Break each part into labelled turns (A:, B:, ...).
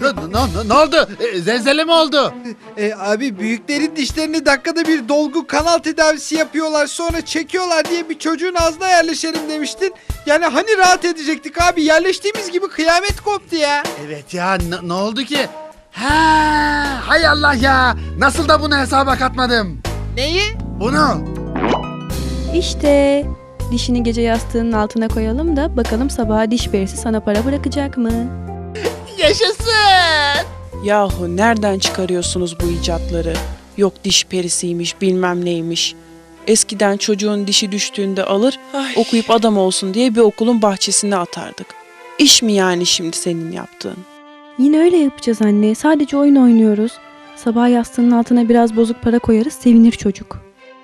A: Ne, ne, ne oldu? E, Zelzele mi oldu?
B: E, abi büyüklerin dişlerini dakikada bir dolgu kanal tedavisi yapıyorlar sonra çekiyorlar diye bir çocuğun ağzına yerleşelim demiştin. Yani hani rahat edecektik abi yerleştiğimiz gibi kıyamet koptu ya.
A: Evet ya ne, ne oldu ki? Ha, hay Allah ya. Nasıl da bunu hesaba katmadım?
B: Neyi?
A: Bunu.
C: İşte dişini gece yastığının altına koyalım da bakalım sabaha diş perisi sana para bırakacak mı?
A: Yaşasın.
D: Yahu nereden çıkarıyorsunuz bu icatları? Yok diş perisiymiş bilmem neymiş. Eskiden çocuğun dişi düştüğünde alır okuyup adam olsun diye bir okulun bahçesine atardık. İş mi yani şimdi senin yaptığın?
C: Yine öyle yapacağız anne. Sadece oyun oynuyoruz. Sabah yastığının altına biraz bozuk para koyarız sevinir çocuk.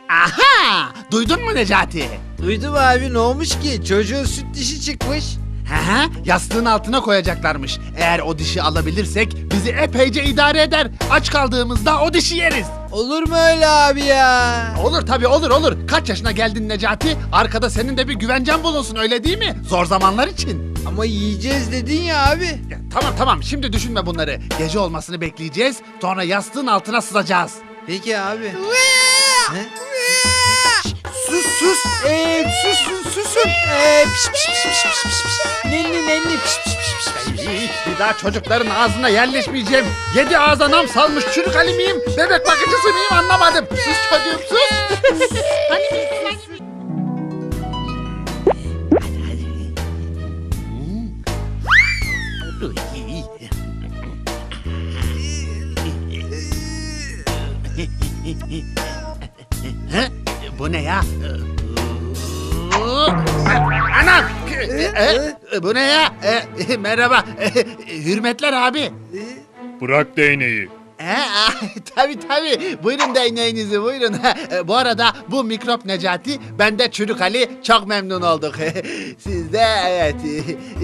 A: Aha! Duydun mu Necati?
B: Duydum abi ne olmuş ki çocuğun süt dişi çıkmış.
A: Hı hı, yastığın altına koyacaklarmış. Eğer o dişi alabilirsek bizi epeyce idare eder. Aç kaldığımızda o dişi yeriz.
B: Olur mu öyle abi ya?
A: Olur tabii olur olur. Kaç yaşına geldin Necati? Arkada senin de bir güvencen bulunsun öyle değil mi? Zor zamanlar için.
B: Ama yiyeceğiz dedin ya abi.
A: Ya, tamam tamam şimdi düşünme bunları. Gece olmasını bekleyeceğiz. Sonra yastığın altına sızacağız.
B: Peki abi. Ne? Sus sus. Ee, susun. Ee, piş piş piş piş piş piş piş. Nenni nenni piş piş piş piş piş.
A: Ay, Bir daha çocukların ağzına yerleşmeyeceğim. Yedi ağza nam salmış çürük Ali miyim? Bebek bakıcısı mıyım anlamadım. Sus çocuğum sus. Bu ne ya? Anam! E, Bu ne ya? E, Merhaba. E, Hürmetler abi.
E: Bırak değneği.
A: Ah, tabii tabii. Buyurun değneğinizi buyurun. E, Bu arada bu mikrop Necati, ben de Çürük Ali. Çok memnun olduk. Siz de evet.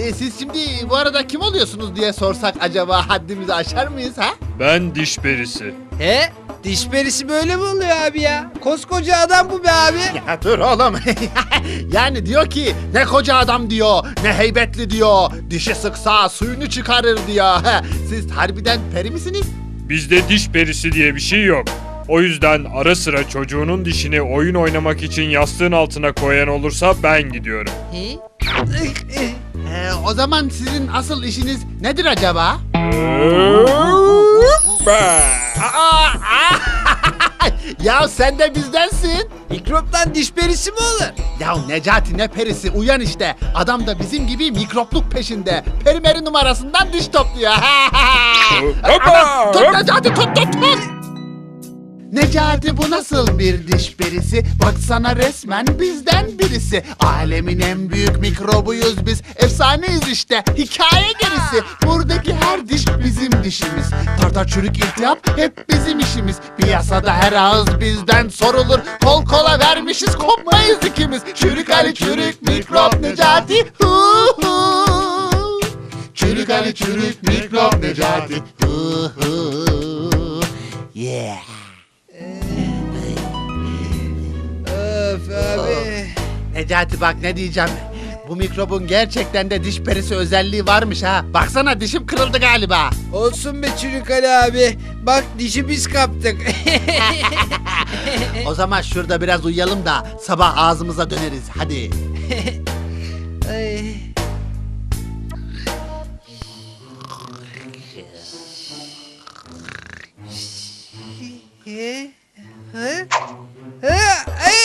A: E, Siz şimdi bu arada kim oluyorsunuz diye sorsak acaba haddimizi aşar mıyız ha?
E: Ben diş perisi.
B: He? Diş perisi böyle mi oluyor abi ya? Koskoca adam bu be abi.
A: Ya dur oğlum. yani diyor ki ne koca adam diyor, ne heybetli diyor. Dişi sıksa suyunu çıkarır diyor. Siz harbiden peri misiniz?
E: Bizde diş perisi diye bir şey yok. O yüzden ara sıra çocuğunun dişini oyun oynamak için yastığın altına koyan olursa ben gidiyorum.
B: He?
A: Ee, o zaman sizin asıl işiniz nedir acaba? Aa, aa! ya sen de bizdensin.
B: Mikroptan diş perisi mi olur?
A: Ya Necati ne perisi uyan işte. Adam da bizim gibi mikropluk peşinde. Perimeri numarasından diş topluyor. Aman, tut Necati tut tut tut. Necati bu nasıl bir diş perisi? Baksana resmen bizden birisi. Alemin en büyük mikrobuyuz biz. Efsaneyiz işte. Hikaye gerisi. Buradaki her diş bizim dişimiz. Tartar çürük iltihap hep bizim işimiz. Piyasada her ağız bizden sorulur. Kol kola vermişiz kopmayız ikimiz. Çürük Ali çürük mikrop Necati. Hu hu. Çürük Ali çürük mikrop Necati. Hu hu. Yeah. Necati bak ne diyeceğim. Bu mikrobun gerçekten de diş perisi özelliği varmış ha. Baksana dişim kırıldı galiba.
B: Olsun be Çürük Ali abi. Bak dişi biz kaptık.
A: O zaman şurada biraz uyuyalım da sabah ağzımıza döneriz. Hadi.
B: Ay. He? He? Ay,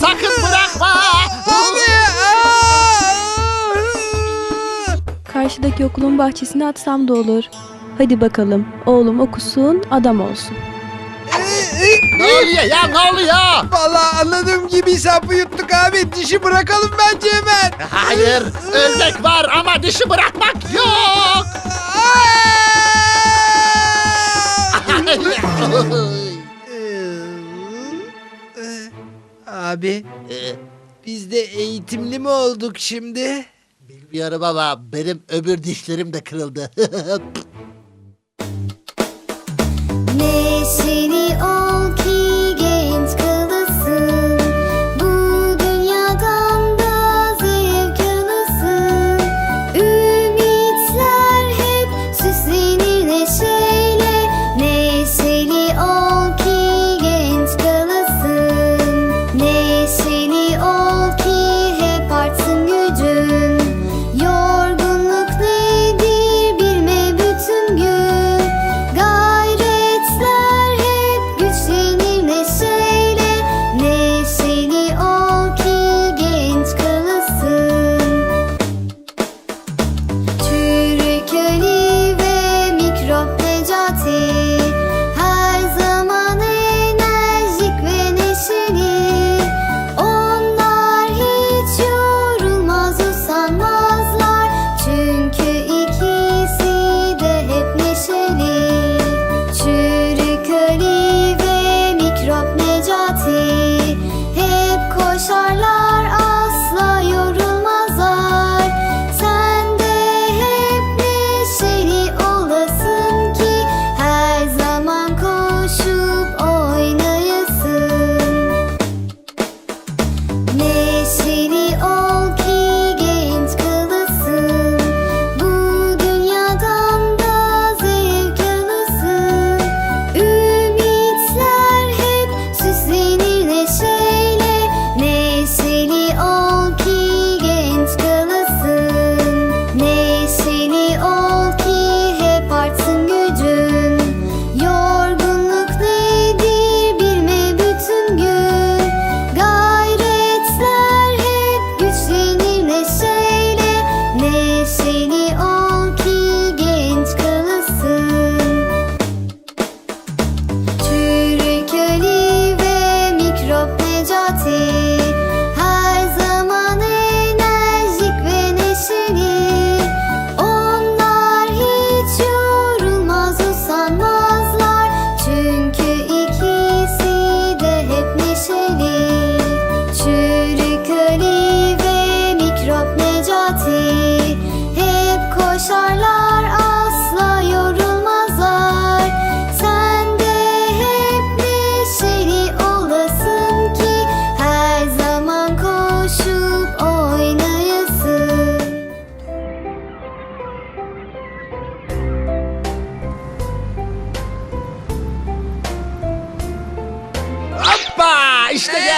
A: sakın bırakma.
C: Karşıdaki okulun bahçesine atsam da olur. Hadi bakalım oğlum okusun adam olsun.
A: ne oluyor ya ne oluyor?
B: Vallahi anladığım gibi sapı yuttuk abi. Dişi bırakalım bence hemen.
A: Hayır ölmek var ama dişi bırakmak yok.
B: Abi biz de eğitimli mi olduk şimdi?
A: Bilmiyorum ama benim öbür dişlerim de kırıldı.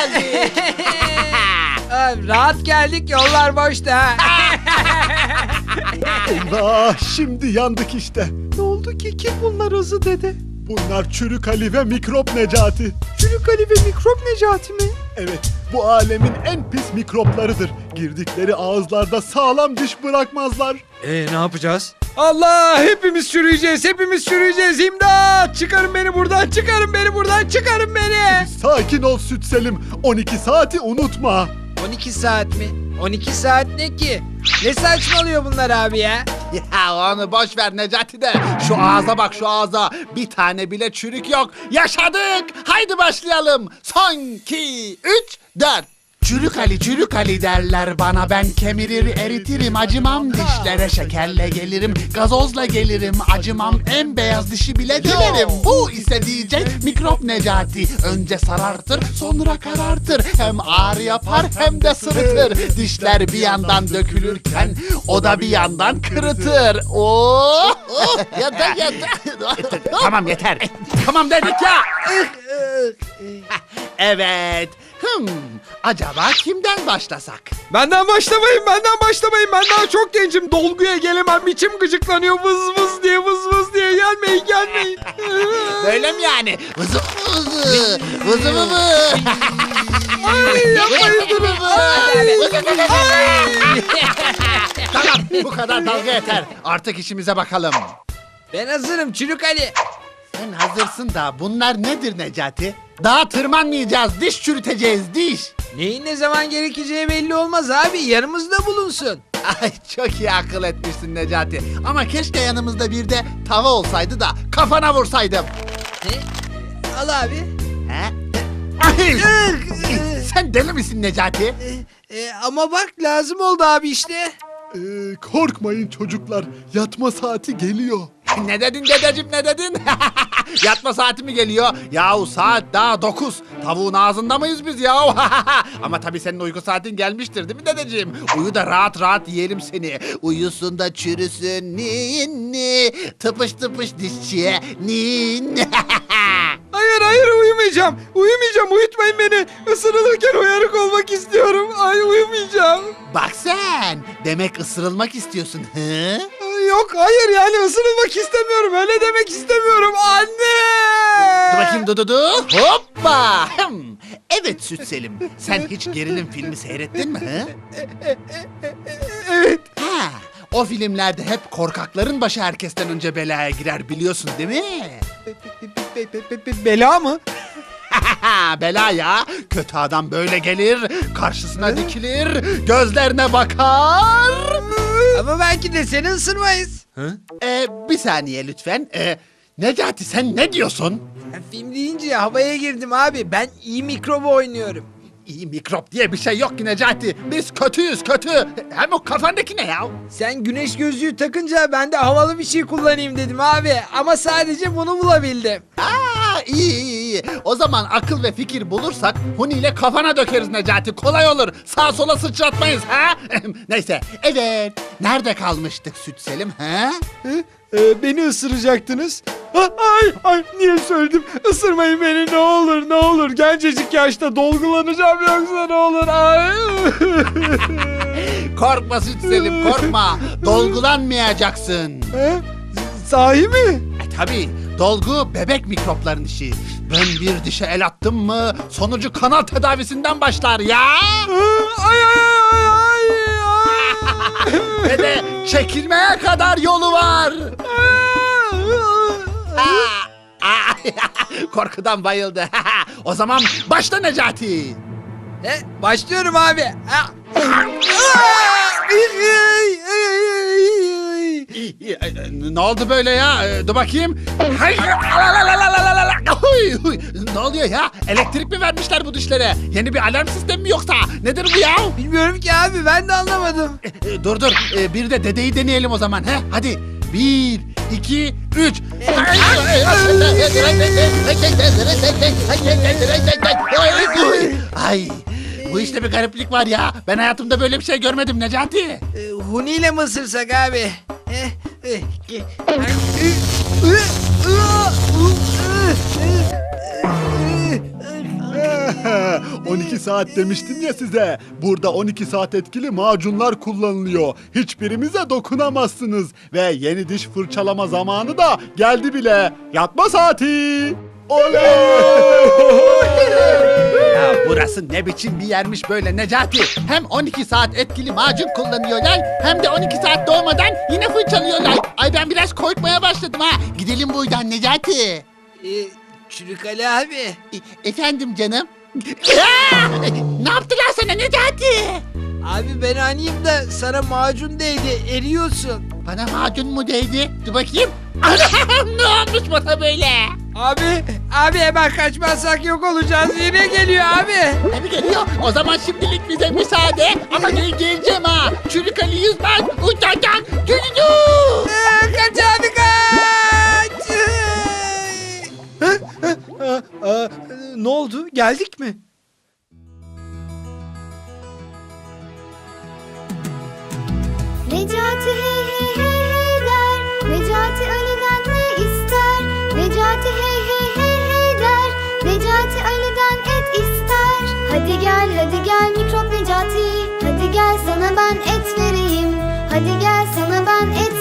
A: geldik.
B: Rahat geldik yollar boşta.
F: Eyvah şimdi yandık işte.
B: ne oldu ki kim bunlar Hızı dede?
F: Bunlar Çürük Ali ve Mikrop Necati.
B: Çürük Ali ve mikrop Necati mi?
F: Evet bu alemin en pis mikroplarıdır. Girdikleri ağızlarda sağlam diş bırakmazlar.
B: Ee ne yapacağız? Allah hepimiz çürüyeceğiz hepimiz çürüyeceğiz imdat çıkarın beni buradan çıkarın beni buradan çıkarın beni.
F: Sakin ol Süt Selim. 12 saati unutma.
B: 12 saat mi? 12 saat ne ki? Ne saçmalıyor bunlar abi ya?
A: ya onu boş ver Necati de. Şu ağza bak şu ağza. Bir tane bile çürük yok. Yaşadık. Haydi başlayalım. Son, iki, üç, dört. Çürük Ali, çürük Ali derler bana. Ben kemirir eritirim acımam. Dişlere şekerle gelirim gazozla gelirim. Acımam en beyaz dişi bile dilerim bu ise diyecek mikrop Necati. Önce sarartır sonra karartır. Hem ağrı yapar hem de sırıtır. Dişler bir yandan dökülürken o da bir yandan kırıtır. Oh, oh ya da ya da tamam yeter. Tamam dedik ya. Evet hmm acaba kimden başlasak
B: Benden başlamayın benden başlamayın ben daha çok gencim dolguya gelemem içim gıcıklanıyor vız vız diye vız vız diye gelmeyin gelmeyin.
A: Böyle mi yani? Vızı vızı. Vızı vızı.
B: Ay yapmayın durun.
A: tamam bu kadar dalga yeter. Artık işimize bakalım.
B: Ben hazırım Çürük Ali.
A: Sen hazırsın da bunlar nedir Necati? Daha tırmanmayacağız. Diş çürüteceğiz diş.
B: Neyin ne zaman gerekeceği belli olmaz abi yanımızda bulunsun.
A: Ay çok iyi akıl etmişsin Necati. Ama keşke yanımızda bir de tava olsaydı da kafana vursaydım.
B: Ne? Al abi.
A: He? Ay! Sen deli misin Necati?
B: E, ama bak lazım oldu abi işte.
F: Ee, korkmayın çocuklar. Yatma saati geliyor.
A: Ne dedin dedeciğim ne dedin? Yatma saati mi geliyor? Yahu saat daha dokuz. Tavuğun ağzında mıyız biz ya? Ama tabii senin uyku saatin gelmiştir değil mi dedeciğim? Uyu da rahat rahat yiyelim seni. Uyusun da çürüsün ninni. Tıpış tıpış dişçiye ninni.
B: Hayır hayır uyumayacağım. Uyumayacağım uyutmayın beni. Isırılırken uyanık olmak istiyorum. Ay uyumayacağım.
A: Bak sen. Demek ısırılmak istiyorsun. Hı?
B: Yok hayır yani ısırılmak istemiyorum. Öyle demek istemiyorum. Anne!
A: Dur bakayım du du du. Hoppa. Hım. Evet Süt Selim. Sen hiç gerilim filmi seyrettin mi? Hı?
B: Evet.
A: Ha, o filmlerde hep korkakların başı herkesten önce belaya girer biliyorsun değil mi?
B: Be- be- be- be- bela mı?
A: Bela ya. Kötü adam böyle gelir, karşısına dikilir, gözlerine bakar.
B: Ama belki de seni ısırmayız.
A: Ee, bir saniye lütfen. Ee, Necati sen ne diyorsun?
B: Ya, film deyince havaya girdim abi. Ben iyi mikrobu oynuyorum.
A: İyi mikrop diye bir şey yok ki Necati. Biz kötüyüz kötü. Hem o kafandaki ne ya?
B: Sen güneş gözlüğü takınca ben de havalı bir şey kullanayım dedim abi. Ama sadece bunu bulabildim.
A: Aa, iyi iyi iyi. O zaman akıl ve fikir bulursak Huni ile kafana dökeriz Necati. Kolay olur. Sağa sola sıçratmayız ha? Neyse. Evet. Nerede kalmıştık Süt Selim ha?
B: Ee, beni ısıracaktınız. Ah, Ay ay niye söyledim? Isırmayın beni ne olur ne olur. Gencecik yaşta dolgulanacağım yoksa ne olur. Ay.
A: Korkma Süt Selim korkma. Dolgulanmayacaksın.
B: Ha? Sahi mi?
A: E tabi dolgu bebek mikropların işi. Ben bir dişe el attım mı sonucu kanal tedavisinden başlar ya.
B: Ay ay ay ay ay.
A: Ve de çekilmeye kadar yolu var. Aa, aa, Korkudan bayıldı. o zaman başla Necati.
B: Ne? Başlıyorum abi
A: ne oldu böyle ya? Ee, dur bakayım. ne oluyor ya? Elektrik mi vermişler bu dişlere? Yeni bir alarm sistemi mi yoksa? Nedir bu ya?
B: Bilmiyorum ki abi ben de anlamadım.
A: Ee, e, dur dur ee, bir de dedeyi deneyelim o zaman. He? Hadi bir, iki, üç. Ay bu işte bir gariplik var ya. Ben hayatımda böyle bir şey görmedim Necati.
B: Huni ile mi ısırsak abi? Eh, eh, ki-
F: 12 saat demiştim ya size. Burada 12 saat etkili macunlar kullanılıyor. Hiçbirimize dokunamazsınız. Ve yeni diş fırçalama zamanı da geldi bile. Yatma saati. Oley!
A: Ya burası ne biçim bir yermiş böyle Necati. Hem 12 saat etkili macun kullanıyorlar hem de 12 saat doğmadan yine fırçalıyorlar. Ay ben biraz korkmaya başladım ha. Gidelim buradan Necati.
B: Ee, Çürük Ali abi.
A: E- efendim canım. Aa! ne yaptılar sana Necati?
B: Abi ben aniyim da sana macun değdi eriyorsun.
A: Bana macun mu değdi? Dur bakayım. Anam ne olmuş bana böyle?
B: Abi, abi hemen kaçmazsak yok olacağız. Yine geliyor abi.
A: Tabii geliyor. O zaman şimdilik bize müsaade. Ama gel geleceğim ha. Çürük Ali Yüzmez. Uçacak. Cücücü.
B: Ee, kaç abi kaç. Ne oldu? Geldik mi?
G: Necati hey hey hey hey der Necati Ali'den ne ister Necati hey Necati Ali'den et ister. Hadi gel hadi gel mikrop Necati. Hadi gel sana ben et vereyim. Hadi gel sana ben et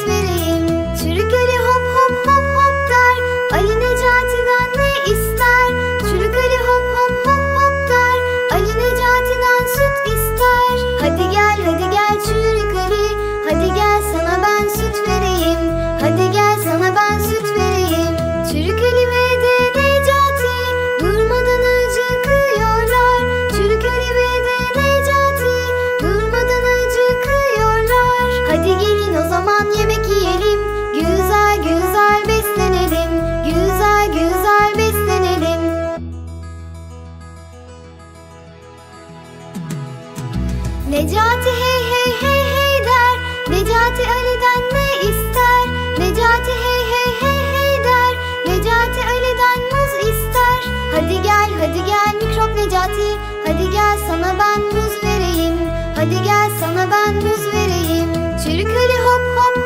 G: Hadi gel mikrop Necati Hadi gel sana ben muz vereyim. Hadi gel sana ben muz vereyim. Çürük Ali hop hop